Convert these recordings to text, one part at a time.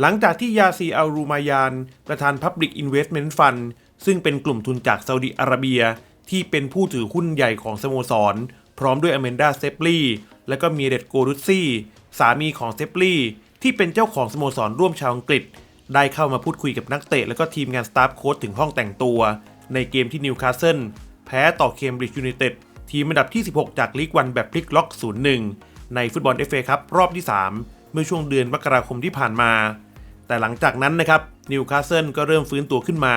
หลังจากที่ยาซีอัลรูมายาน ประธาน Public Investment Fund ซึ่งเป็นกลุ่มทุนจากซาอุดิอาระเบีย ที่เป็นผู้ถือหุ้นใหญ่ของสโมสร พร้อมด้วยอเมนดาเซปลีและก็มีเดตโกรุซซี่สามีของเซปลีที่เป็นเจ้าของสโมสรร่วมชาวอังกฤษ ได้เข้ามาพูดคุยกับนักเตะ และก็ทีมงานสตาฟโค้ชถึงห้องแต่งตัว ในเกมที่นิวคาสเซิลแพ้ต่อเคมบริดจ์ยูไนเต็ดทีมอันดับที่ 16 จากลีกวันแบบพลิกล็อก 0-1 ในฟุตบอลเอฟเอครับรอบที่ 3 เมื่อช่วงเดือนมกราคมที่ผ่านมา แต่หลังจากนั้นนะครับนิวคาสเซิลก็เริ่มฟื้นตัวขึ้นมา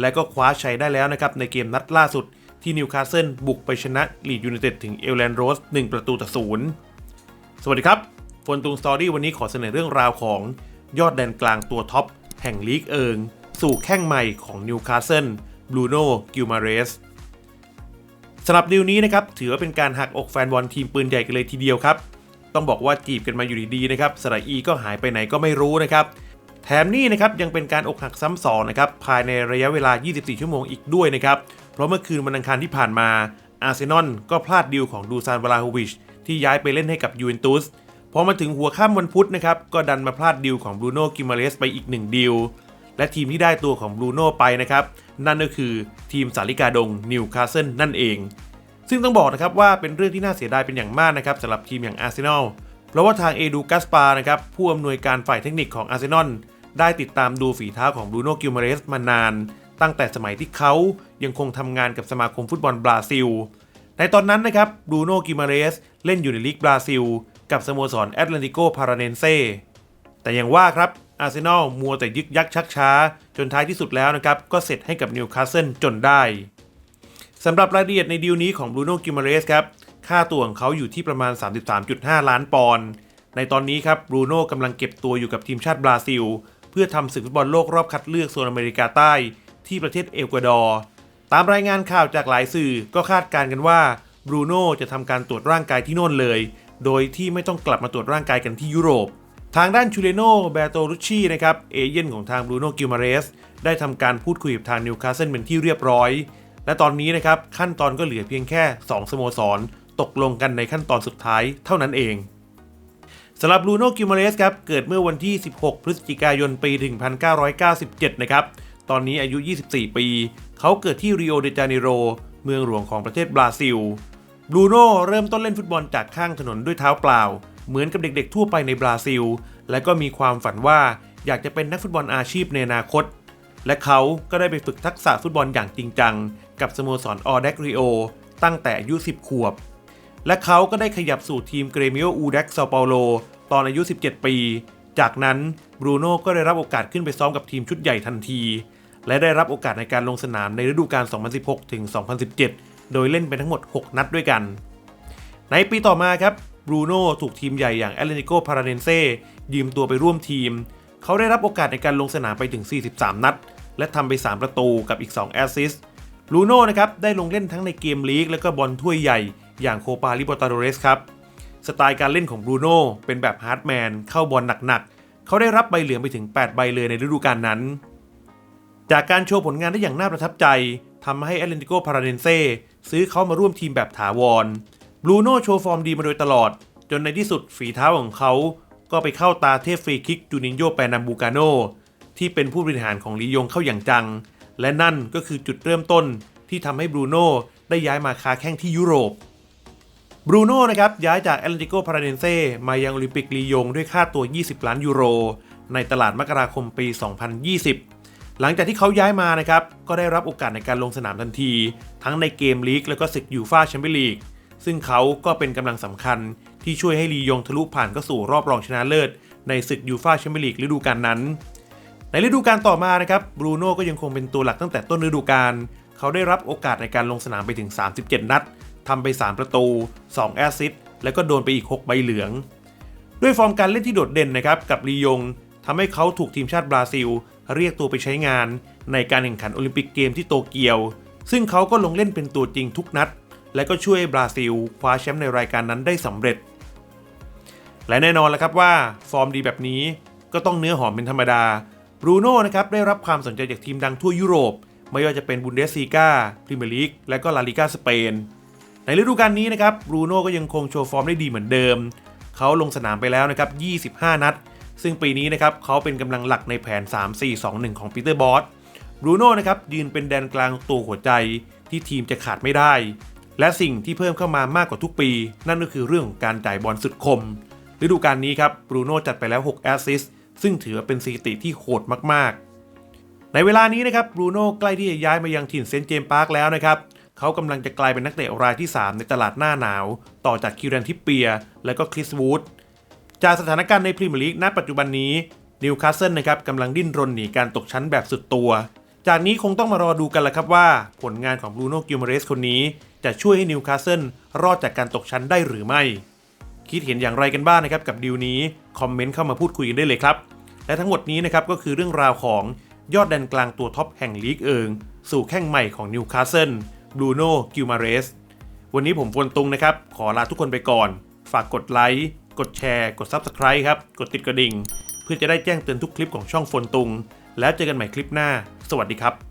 และก็คว้าชัยได้แล้วนะครับในเกมนัดล่าสุดที่นิวคาสเซิลบุกไปชนะลีดยูไนเต็ดถึงเอลแลนด์โรส1ประตูต่อศูนย์สวัสดีครับฟนตุงสตอรี่วันนี้ขอเสนอเรื่องราวของยอดแดนกลางตัวท็อปแห่งลีกเอิง สู่แข้งใหม่ของนิวคาสเซิลบรูโน่กิลมาเรสสำหรับดิวนี้นะครับถือว่าเป็นการหักอกแฟนบอลทีมปืนใหญ่กันเลยทีเดียวครับ ต้องบอกว่าจีบกันมาอยู่ดีๆนะครับสระอีก็หายไปไหนก็ไม่รู้นะครับ ถมนี่นะครับยังเป็นการอกหักซ้ำสองนะครับภายในระยะเวลา 24 ชั่วโมงอีกด้วยนะครับ เพราะเมื่อคืนวันอังคารที่ผ่านมาอาร์เซนอลก็พลาดดีลของดูซานวลาโฮวิชที่ย้ายไปเล่นให้กับยูเวนตุสพอมาถึงหัวค่ำวันพุธนะครับก็ดันมาพลาดดีลของบรูโน่กิมาเลสไปอีกหนึ่งดีล และทีมที่ได้ตัวของบรูโน่ไปนะครับ นั่นก็คือทีมสาลิกาดงนิวคาสเซิลนั่นเอง ซึ่งต้องบอกนะครับว่าเป็นเรื่องที่น่าเสียดายเป็นอย่างมากนะครับสำหรับทีมอย่างอาร์เซนอลเพราะว่าทางเอดูกัสปานะครับผู้อำนวยการฝ่ายเทคนิคของอาร์เซนอล ได้ติดตามดูฝีเท้าของบรูโน่กิลมาเรสมานาน ตั้งแต่สมัยที่เขายังคงทำงานกับสมาคมฟุตบอลบราซิล ในตอนนั้นนะครับบรูโน่กิลมาเรสเล่นอยู่ในลีกบราซิล กับสโมสรแอตแลนติโกพาราเนนเซแต่อย่างว่าครับอาร์เซนอลมัวแต่ยึกยักชักช้า จนท้ายที่สุดแล้วนะครับ ก็เสร็จให้กับนิวคาสเซิลจนได้สำหรับรายละเอียดในดีลนี้ของบรูโน่กิลมาเรสครับ ค่าตัวของเขาอยู่ที่ประมาณ 33.5 ล้านปอนด์ในตอนนี้ครับบรูโน่กำลังเก็บตัวอยู่กับทีมชาติบราซิล เพื่อทำศึกฟุตบอลโลกรอบคัดเลือกโซนอเมริกาใต้ ที่ประเทศเอกวาดอร์ ตามรายงานข่าวจากหลายสื่อก็คาดการณ์กันว่าบรูโน่จะทำการตรวจร่างกายที่โน่นเลย โดยที่ไม่ต้องกลับมาตรวจร่างกายกันที่ยุโรป ทางด้านชูเลโนเบโตรุชชีนะครับเอเย่นของทางบรูโน่กิลมาเรสได้ทำการพูดคุยกับทางนิวคาสเซิลเป็นที่เรียบร้อย และตอนนี้นะครับขั้นตอนก็เหลือเพียงแค่ 2 สโมสร ตกลงกันในขั้นตอนสุดท้ายเท่านั้นเอง สำหรับบรูโน่กิมาเรสครับ เกิดเมื่อวันที่ 16 พฤศจิกายนปี 1997 นะครับ ตอนนี้อายุ 24 ปี เขาเกิดที่ริโอเดจาเนโร เมืองหลวงของประเทศบราซิล บรูโน่เริ่มต้นเล่นฟุตบอลจากข้างถนนด้วยเท้าเปล่า เหมือนกับเด็กๆ ทั่วไปในบราซิล และก็มีความฝันว่าอยากจะเป็นนักฟุตบอลอาชีพในอนาคต และเขาก็ได้ไปฝึกทักษะฟุตบอลอย่างจริงจัง กับสโมสรออเดกริโอตั้งแต่อายุ 10 ขวบ และเขาก็ได้ขยับสู่ทีมเกรเมิโออูเด็กซาเปาโลตอนอายุ 17 ปี จากนั้นบรูโน่ก็ได้รับโอกาสขึ้นไปซ้อมกับทีมชุดใหญ่ทันที และได้รับโอกาสในการลงสนามในฤดูกาล 2016 ถึง 2017 โดยเล่นไปทั้งหมด 6 นัดด้วยกัน ในปีต่อมาครับบรูโน่ถูกทีมใหญ่อย่างแอตเลติโกพาราเนนเซยืมตัวไปร่วมทีม เขาได้รับโอกาสในการลงสนามไปถึง 43 นัด และทำไป 3 ประตูกับอีก 2 แอสซิสต์บรูโน่นะครับได้ลงเล่นทั้งในเกมลีกและก็บอลถ้วยใหญ่ อย่างโคปาลิโบตาโดเรสครับ สไตล์การเล่นของบรูโน่เป็นแบบฮาร์ดแมนเข้าบอลหนักๆ เขาได้รับใบเหลืองไปถึง 8 ใบเลยในฤดูกาลนั้น จากการโชว์ผลงานได้อย่างน่าประทับใจทำให้แอตเลนติโกพาราเดนเซซื้อเขามาร่วมทีมแบบถาวรบรูโน่โชว์ฟอร์มดีมาโดยตลอด จนในที่สุดฝีเท้าของเขาก็ไปเข้าตาเทพฟรีคิกจูนิโยแปนัมบูกาโนที่เป็นผู้บริหารของลียงเข้าอย่างจัง และนั่นก็คือจุดเริ่มต้นที่ทำให้บรูโน่ได้ย้ายมาค้าแข้งที่ยุโรป บรูโน่นะครับย้ายจากแอตเลติโกพาราเดนเซมายังโอลิมปิกลียงด้วยค่าตัว 20 ล้านยูโร ในตลาดมกราคมปี 2020 หลังจากที่เขาย้ายมานะครับก็ได้รับโอกาสในการลงสนามทันที ทั้งในเกมลีกและก็ศึกยูฟาแชมเปี้ยนลีกซึ่งเขาก็เป็นกำลังสำคัญที่ช่วยให้ลียงทะลุผ่านเข้าสู่รอบรองชนะเลิศ ในศึกยูฟาแชมเปี้ยนลีกฤดูกาลนั้น ในฤดูกาลต่อมานะครับบรูโน่ก็ยังคงเป็นตัวหลักตั้งแต่ต้นฤดูกาลเขาได้รับโอกาสในการลงสนามไปถึง 37 นัด ทำไป 3 ประตู 2 แอสซิสต์แล้วก็โดนไปอีก 6 ใบเหลือง ด้วยฟอร์มการเล่นที่โดดเด่นนะครับกับลียงทำให้เขาถูกทีมชาติบราซิล เรียกตัวไปใช้งานในการแข่งขันโอลิมปิกเกมที่โตเกียว ซึ่งเขาก็ลงเล่นเป็นตัวจริงทุกนัด และก็ช่วยบราซิลคว้าแชมป์ในรายการนั้นได้สำเร็จ และแน่นอนแล้วครับว่าฟอร์มดีแบบนี้ก็ต้องเนื้อหอมเป็นธรรมดาบรูโน่นะครับได้รับความสนใจจากทีมดังทั่วยุโรป ไม่ว่าจะเป็นบุนเดสซีกาพรีเมียร์ลีก และก็ลาลิกาสเปน ในฤดูกาลนี้นะครับบรูโน่ก็ยังคงโชว์ฟอร์มได้ดีเหมือนเดิม เขาลงสนามไปแล้วนะครับ 25 นัด ซึ่งปีนี้นะครับเขาเป็นกำลังหลักในแผน 3-4-2-1 ของปีเตอร์บอสบรูโน่นะครับยืนเป็นแดนกลางตัวหัวใจที่ทีมจะขาดไม่ได้ และสิ่งที่เพิ่มเข้ามามากกว่าทุกปี นั่นก็คือเรื่องของการจ่ายบอลสุดคม ฤดูกาลนี้ครับบรูโน่จัดไปแล้ว 6 แอสซิสต์ซึ่งถือว่าเป็นสถิติที่โหดมากๆ ในเวลานี้นะครับบรูโน่ใกล้ที่จะย้ายมายังถิ่นเซนต์เจมส์พาร์คแล้วนะครับ เขากำลังจะกลายเป็นนักเตะรายที่ 3 ในตลาดหน้าหนาว ต่อจากคิวเรนทิปเปีย และก็คริสวูดจากสถานการณ์ในพรีเมียร์ลีกณปัจจุบันนี้นิวคาสเซิลนะครับกำลังดิ้นรนหนีการตกชั้นแบบสุดตัว จากนี้คงต้องมารอดูกันละครับว่า ผลงานของบรูโน่กิลมเรสคนนี้ จะช่วยให้นิวคาสเซิลรอดจากการตกชั้นได้หรือไม่ คิดเห็นอย่างไรกันบ้างนะครับกับดีลนี้คอมเมนต์เข้ามาพูดคุยกันได้เลยครับ และทั้งหมดนี้นะครับก็คือเรื่องราวของยอดแดนกลางตัวท็อปแห่งลีกเอิงสู่แข้งใหม่ของนิวคาสเซิล บรูโน่กิลมาเรส วันนี้ผมฟวนตุงนะครับ ขอลาทุกคนไปก่อน ฝากกดไลค์ กดแชร์ กด Subscribe ครับ กดติดกระดิ่ง เพื่อจะได้แจ้งเตือนทุกคลิปของช่องฟวนตุง แล้วเจอกันใหม่คลิปหน้า สวัสดีครับ